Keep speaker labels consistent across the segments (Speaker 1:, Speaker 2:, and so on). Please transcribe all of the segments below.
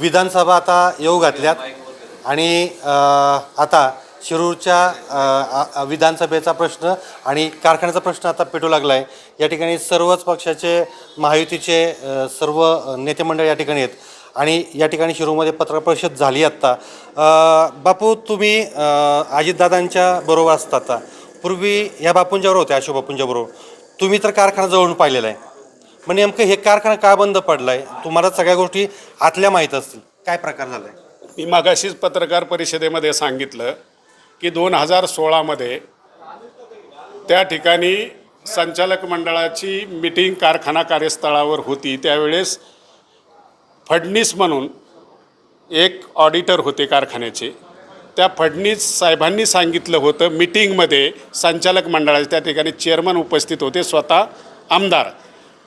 Speaker 1: विधानसभा आता येऊ घातल्यात. आणि आता शिरूरच्या विधानसभेचा प्रश्न आणि कारखान्याचा प्रश्न आता पेटू लागला आहे या ठिकाणी सर्वच पक्षाचे महायुतीचे सर्व नेते मंडळ या ठिकाणी आहेत. आणि या ठिकाणी शिरूरमध्ये पत्रपरिषद परिषद झाली आत्ता. बापू तुम्ही अजितदादांच्या बरोबर असता आता. पूर्वी ह्या बापूंच्याबरोबर होत्या अशोक बापूंच्या बरोबर. तुम्ही तर कारखाना जवळून पाहिलेला आहे. मग नेमकं हे कारखाना का बंद पडलाय? तुम्हाला सगळ्या गोष्टी आतल्या माहीत असतील. काय प्रकार झालाय?
Speaker 2: मी मागाशीच पत्रकार परिषदेमध्ये सांगितलं की दोन हजार सोळामध्ये त्या ठिकाणी संचालक मंडळाची मिटिंग कारखाना कार्यस्थळावर होती. त्यावेळेस फडणीस म्हणून एक ऑडिटर होते कारखान्याचे. त्या फडणीस साहेबांनी सांगितलं होतं मिटिंगमध्ये संचालक मंडळाचे त्या ठिकाणी चेअरमन उपस्थित होते स्वतः आमदार.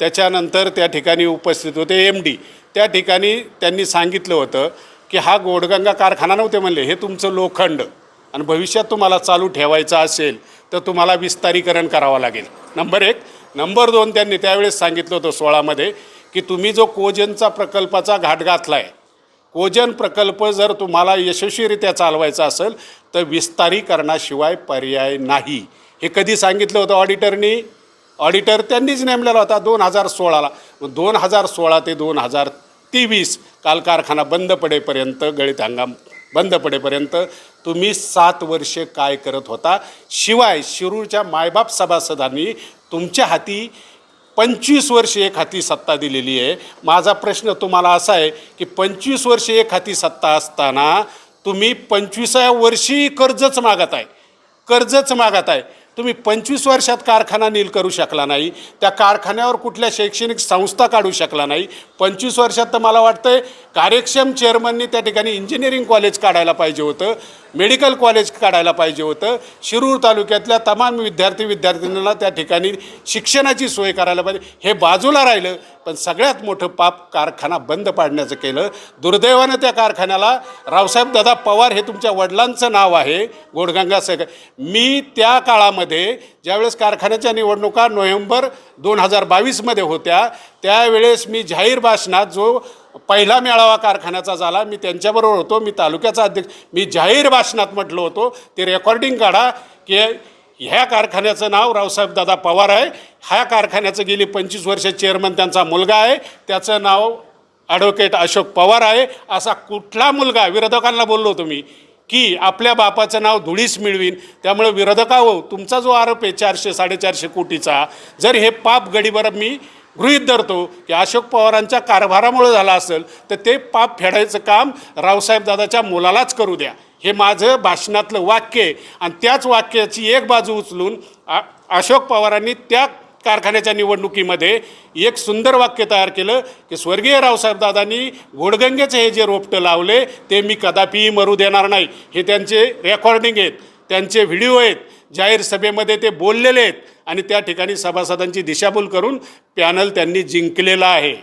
Speaker 2: त्याच्यानंतर त्या ठिकाणी उपस्थित होते एम डी. त्या ठिकाणी त्यांनी सांगितलं होतं की हा गोडगंगा कारखाना नव्हते म्हणले हे तुमचं लोखंड आणि भविष्यात तुम्हाला चालू ठेवायचं असेल तर तुम्हाला विस्तारीकरण करावं लागेल. नंबर एक. नंबर दोन त्यांनी त्यावेळेस सांगितलं होतं सोळामध्ये की तुम्ही जो कोजनचा प्रकल्पाचा घाट घातला आहे कोजन प्रकल्प जर तुम्हाला यशस्वीरित्या चालवायचा असेल तर विस्तारीकरणाशिवाय पर्याय नाही. हे कधी सांगितलं होतं ऑडिटरनी ऑडिटर त्यांनीच नेमलेला होता दोन हजार सोळाला. दोन हजार सोळा ते दोन हजार तेवीस काल कारखाना बंद पडेपर्यंत गळीत हंगाम बंद पडेपर्यंत तुम्ही सात वर्षे काय करत होता? शिवाय शिरूरच्या मायबाप सभासदांनी तुमच्या हाती पंचवीस वर्ष एक हाती सत्ता दिलेली आहे. माझा प्रश्न तुम्हाला असा आहे की पंचवीस वर्ष एक हाती सत्ता असताना तुम्ही पंचवीसाव्या वर्षी कर्जच मागत आहे. कर्जच मागत आहे. तुम्ही पंचवीस वर्षात कारखाना नील करू शकला नाही त्या कारखान्यावर कुठल्या शैक्षणिक संस्था काढू शकला नाही. पंचवीस वर्षात तर मला वाटतंय कार्यक्षम चेअरमननी त्या ठिकाणी इंजिनिअरिंग कॉलेज काढायला पाहिजे होतं मेडिकल कॉलेज काढायला पाहिजे होतं. शिरूर तालुक्यातल्या तमाम विद्यार्थी विद्यार्थिनींना त्या ठिकाणी शिक्षणाची सोय करायला पाहिजे. हे बाजूला राहिलं पण सगळ्यात मोठं पाप कारखाना बंद पाडण्याचं केलं. दुर्दैवानं त्या कारखान्याला रावसाहेब दादा पवार हे तुमच्या वडिलांचं नाव आहे गोडगंगा सग मी त्या काळामध्ये ज्यावेळेस कारखान्याच्या निवडणुका नोव्हेंबर दोन हजार बावीसमध्ये होत्या त्यावेळेस मी जाहीर भाषणात जो पहिला मेळावा कारखान्याचा झाला मी त्यांच्याबरोबर होतो मी तालुक्याचा अध्यक्ष मी जाहीर भाषणात म्हटलो होतो ते रेकॉर्डिंग काढा की ह्या कारखान्याचं नाव रावसाहेब दादा पवार आहे. ह्या कारखान्याचं गेली पंचवीस वर्ष चेअरमन त्यांचा मुलगा आहे. त्याचं नाव ॲडव्होकेट अशोक पवार आहे. असा कुठला मुलगा विरोधकांना बोललो होतो मी की आपल्या बापाचं नाव धुळीस मिळवीन. त्यामुळे विरोधका हो तुमचा जो आरोप आहे चारशे साडेचारशे कोटीचा जर हे पाप गडीवर मी गृहीत धरतो की अशोक पवारांच्या कारभारामुळे झाला असेल तर ते पाप फेडायचं काम रावसाहेब दादाच्या मुलालाच करू द्या. हे माझं भाषणातलं वाक्य आहे. आणि त्याच वाक्याची एक बाजू उचलून आ- अशोक पवारांनी त्या कारखान्याच्या निवडणुकीमध्ये एक सुंदर वाक्य तयार केलं की स्वर्गीय रावसाहेब दादांनी घोडगंगेचे हे जे रोपटं लावले ते मी कदापिही मरू देणार नाही. हे त्यांचे रेकॉर्डिंग आहेत त्यांचे व्हिडिओ आहेत. जाहीर सभेमध्ये ते बोललेले आहेत आणि त्या ठिकाणी सभासदांची दिशाभूल करून पॅनल त्यांनी जिंकलेला आहे.